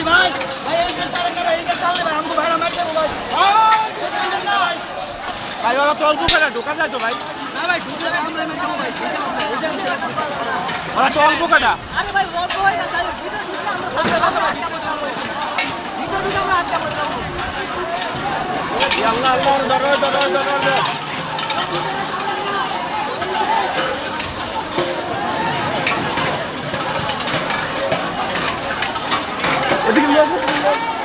ভাই ভাই। ভাই এই যে তারে না এই যে চলে ভাই আমগো ভাইরা মারতে ভাই। ভাই ওরা তো অল্প কাটা ঢোকা যায় তো ভাই। না ভাই ঢোকা যায় ভাই ওরা তো অল্প কাটা আরে ভাই অল্প হয় না তাহলে ভিতরে ঢুকলে আমরা তাহলে আমরা আটকা পড়তাম ভিতরে ঢুকলে আমরা আটকা পড়তাম আল্লাহ আল্লাহ দরকার দরকার দরকার Yes, yes, yes.